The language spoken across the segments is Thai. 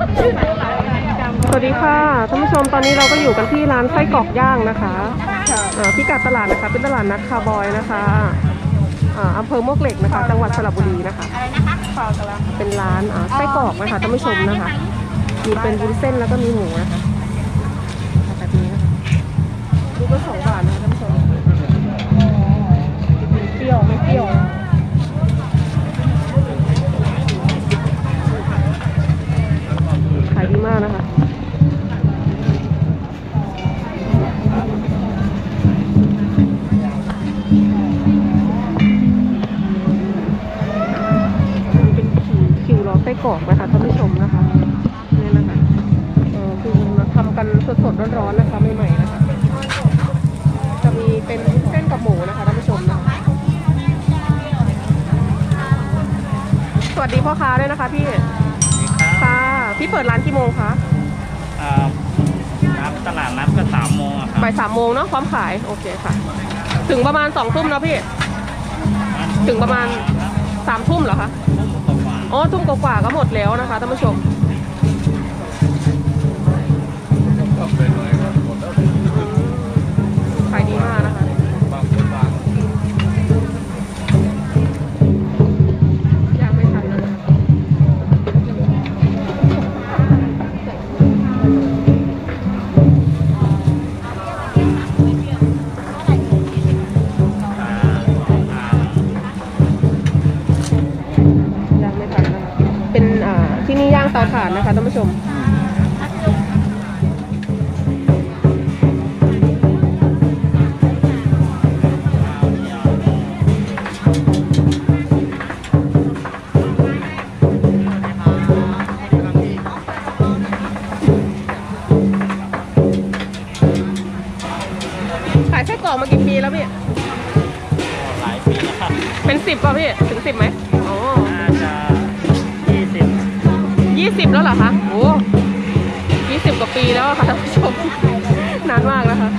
สวัสดีค่ะท่านผู้ชมตอนนี้เราก็อยู่กันที่ร้านไส้กรอกย่างนะคะอ่าพิกัดตลาดนะคะ เป็นตลาดนัดคาร์บอยนะคะอ่าอำเภอมวกเหล็กนะคะ จังหวัดสระบุรีนะคะอะไรนะคะเป็นร้านไส้กรอกนะคะท่านผู้ชมนะคะมีเป็นวุ้นเส้นแล้วก็มีหมูนะคะแบบนี้นะคะลูกละสองบาทนะคะท่านผู้ชมเปรี้ยวไม่เปรี้ยว มนะคะนี่นะคะเออคือเราทำกันสดๆร้อนๆนะคะใหม่ๆนะคะ จะมีเป็นวุ้นเส้นกับหมูนะคะท่านผู้ชมนะคะสวัสดีพ่อค้าด้วยนะคะพี่ค่ะพี่เปิดร้านกี่โมงคะอ่าน้ำตลาดนัดก็สามโมงอะครับบ่ายสามโมงเนาะพร้อมขายโอเคค่ะ ถึงประมาณสองทุ่มนะพี่ ถึงประมาณสามทุ่มเหรอคะทุ่มกว่า อ๋อทุ่มกว่าๆก็หมดแล้วนะคะท่านผู้ชม ที่นี่ย่างเตาถ่านนะคะท่านผู้ชม ขายไส้กรอกมากี่ปีแล้วพี่ หลายปีแล้วครับเป็นสิบป่ะพี่ ถึงสิบไหม สิบแล้วเหรอคะ โอ้ยี่สิบกว่าปีแล้วค่ะท่านผู้ชม นานมากนะคะ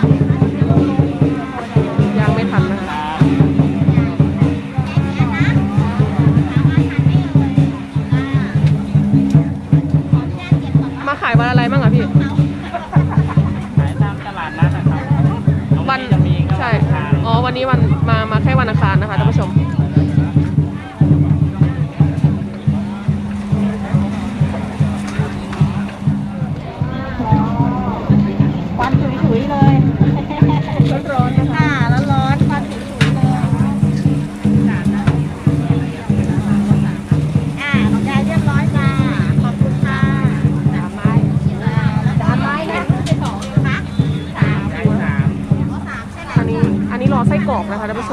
อยแล้วก็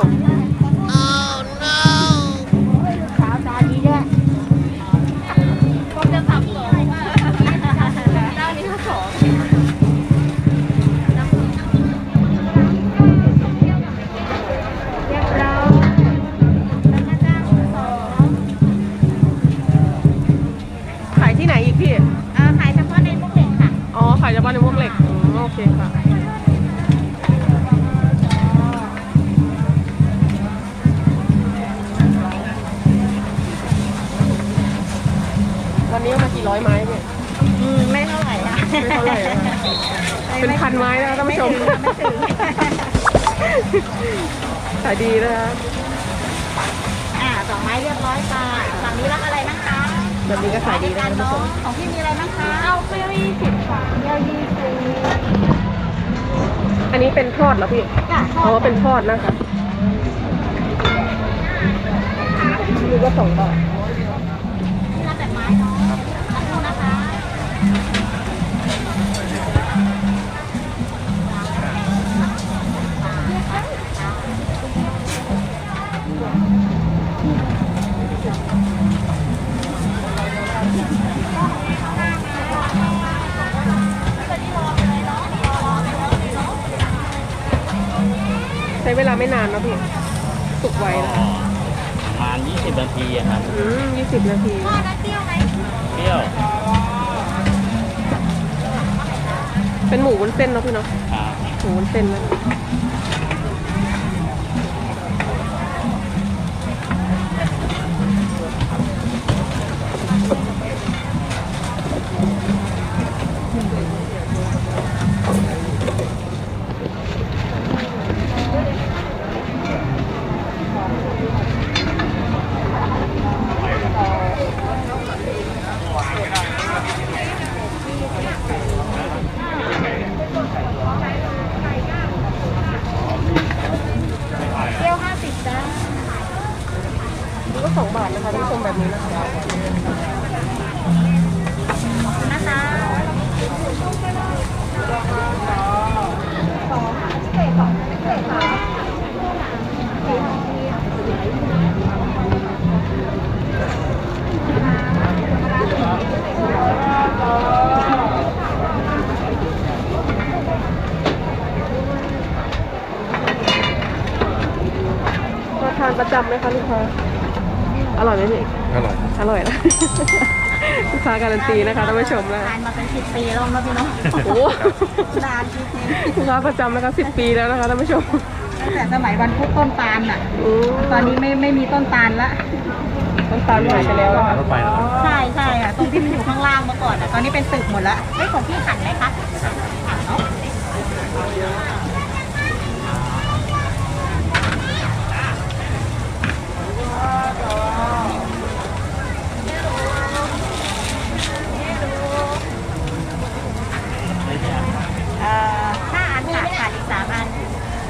จ้างสองขายที่ไหนอีกพี่ เอ่อขายเฉพาะในพวกเด็กค่ะ อ๋อ ขายเฉพาะในพวกเหล็กอืมโอเคค่ะ วันนี้เอามากี่ร้อยไม้เนี่ย อืมไม่เท่าไหร่อะไม่เท่าไหร่นะคะเป็นพันไม้นะคะท่านผู้ชมไม่ถึงขายดีนะคะ อ่าสองไม้เรียบร้อยค่ะฝั่งนี้รับอะไรนะคะแบบนี้ก็ขายดีนะคะท่านผู้ชม ของพี่มีอะไรบ้างคะ เอาเปรี้ยวยี่สิบค่ะเปรี้ยวยี่สิบอันนี้เป็นทอดเหรอพี่จ้ะอ๋อเป็นทอดนะคะลูกก็สองบาทที่ เวลาไม่นานนะพี่สุกไวนะก็ประมาณยี่สิบนาทีอะครับอืมยี่สิบนาทีพ่อนัดเปรี้ยวไหมเปรี้ยวเป็นหมูวุ้นเส้นเนาะพี่เนาะครับหมูวุ้นเส้นนะ แบบนี้นะทานประจำไหมคะลูกค้า ร่อยไหมพี่อร่อยอร่อยนะ ลูกค้าการันตีนะคะท่านผู้ชมนะทานมาเป็นสิบปีแล้วนะพี่น้องโอ้โหนานจริงลูกค้าประจำนะคะสิบปีแล้วนะคะท่านผู้ชมๆตั้งแต่สมัยวันพุธต้นตาลน่ะ อืมตอนนี้ไม่ไม่มีต้นตาลละน้ำตาลหายไปแล้วนะคะรถไฟเหรอใช่ใช่ค่ะตรงที่มันอยู่ข้างล่างเมื่อก่อนอะตอนนี้เป็นตึกหมดละเฮ้ยของพี่หันไหมคะหันเนาะเอ่อห้าอันค่ะขาดอีกสามอัน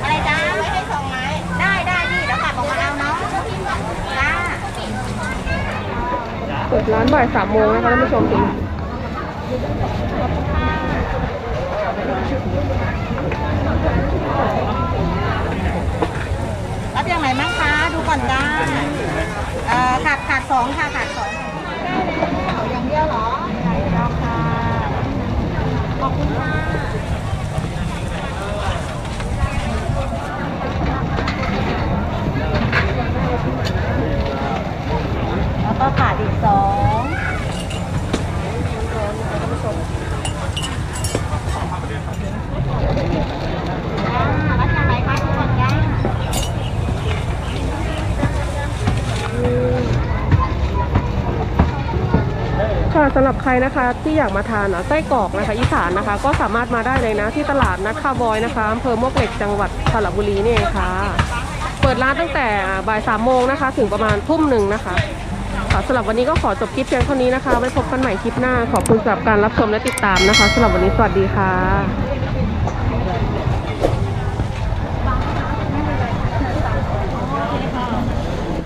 อะไรจ้าไว้ให้สองไม้ ได้ได้พี่เดี๋ยวกลับออกมาเอาเนาะจ้า เปิดร้านบ่ายสามโมงนะคะท่านผู้ชมถึงรับอย่างไงมั้งคะ ดูก่อนจ้าเอ่อขาดขาดสองค่ะขาดสองเดียวเหรออย่างเดียวค่ะ ขอบคุณค่ะแล้วก็ขาดอีกสองจ้ารับอย่างไรคะดูก่อนจ้า ค่ะ สำหรับใครนะคะที่อยากมาทานอะไส้กรอกนะคะอีสานนะคะ ก็สามารถมาได้เลยนะที่ตลาดนัดคาบอยนะคะอำเภอมวกเหล็กจังหวัดสระบุรีนี่เองค่ะเปิดร้านตั้งแต่บ่ายสามโมงนะคะ ถึงประมาณทุ่มหนึ่งนะคะค่ะสำหรับวันนี้ก็ขอจบคลิปเพียงเท่านี้นะคะไว้พบกันใหม่คลิปหน้า ขอบคุณสำหรับการรับชมและติดตามนะคะสำหรับวันนี้สวัสดีค่ะ